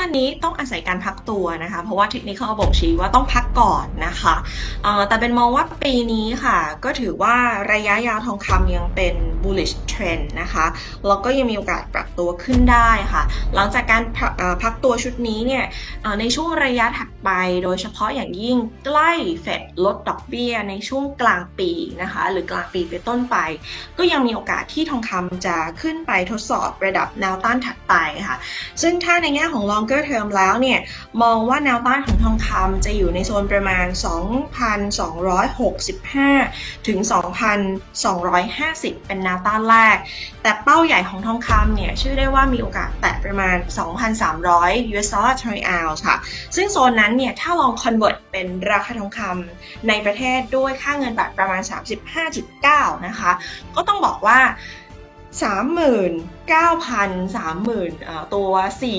ั้นๆนี้ต้องอาศัยการพักตัวนะคะ เพราะว่าเทคนิคเขาบ่งชี้ว่าต้องพักก่อนนะคะแต่เป็นมองว่าปีนี้ค่ะ ก็ถือว่าระยะยาวทองคำยังเป็น bullish trend นะคะแล้วก็ยังมีโอกาสปรับตัวขึ้นได้ค่ะ หลังจากการพักตัวชุดนี้เนี่ยในช่วงระยะถัดไปโดยเฉพาะอย่างยิ่งใกล้เฟดลดดอกเบี้ยในช่วงกลางปีนะคะ หรือกลางปีเป็นต้นไป ก็ยังมีโอกาสที่ทองคำจะขึ้นไปทดสอบระดับแนวต้านถัดไปค่ะ ซึ่งถ้าในแง่ของ longer term แล้วเนี่ยมองว่าแนวต้านของทองคำจะอยู่ในโซนประมาณ 2,265 ถึง 2,250 เป็นแนวต้านแรก แต่เป้าใหญ่ของทองคำเนี่ยชื่อได้ว่ามีโอกาสแตะประมาณ 2,300 US dollar per ounce ค่ะ ซึ่งโซนนั้นเนี่ยถ้าลอง convert เป็นราคาทองคำในประเทศด้วยค่าเงินบาทประมาณ 35.9 นะคะ ก็ต้องบอกว่า39,000 30,000เอ่อตัว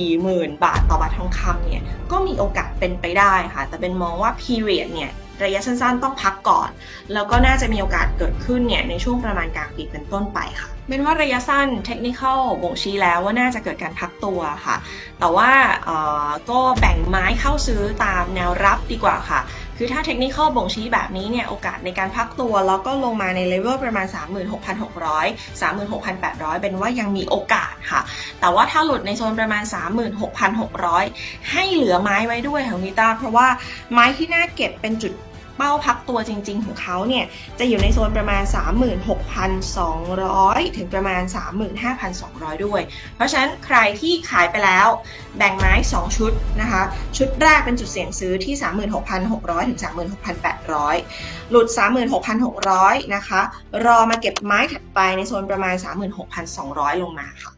40,000บาทต่อบาททองคำเนี่ยก็มีโอกาสเป็นไปได้ค่ะ แต่เป็นมองว่า period เนี่ย ระยะสั้นๆ ต้องพักก่อน แล้วก็น่าจะมีโอกาสเกิดขึ้นเนี่ยในช่วงประมาณกลางปีเป็นต้นไปค่ะเป็นว่าระยะสั้นเทคนิคอลบ่งชี้แล้วว่าน่าจะเกิดการพักตัวค่ะ แต่ว่าเอ่อก็แบ่งไม้เข้าซื้อตามแนวรับดีกว่าค่ะ คือถ้าเทคนิคอลบ่งชี้แบบนี้เนี่ยโอกาสในการพักตัวแล้วก็ลงมาในเลเวลประมาณ 36,600 36,800 เป็นว่ายังมีโอกาสค่ะ แต่ว่าถ้าหลุดในโซนประมาณ 36,600 ให้เหลือไม้ไว้ด้วยค่ะนิต้าเพราะว่าไม้ที่น่าเก็บเป็นจุด เป้าพักตัวจริง ๆ ของเขาเนี่ยจะอยู่ในโซนประมาณ 36,200 ถึงประมาณ 35,200 ด้วย เพราะฉะนั้นใครที่ขายไปแล้วแบ่งไม้ 2 ชุดนะคะ ชุดแรกเป็นจุดเสี่ยงซื้อที่ 36,600 ถึง 36,800 หลุด 36,600 นะคะ รอมาเก็บไม้ถัดไปในโซนประมาณ 36,200 ลงมาค่ะ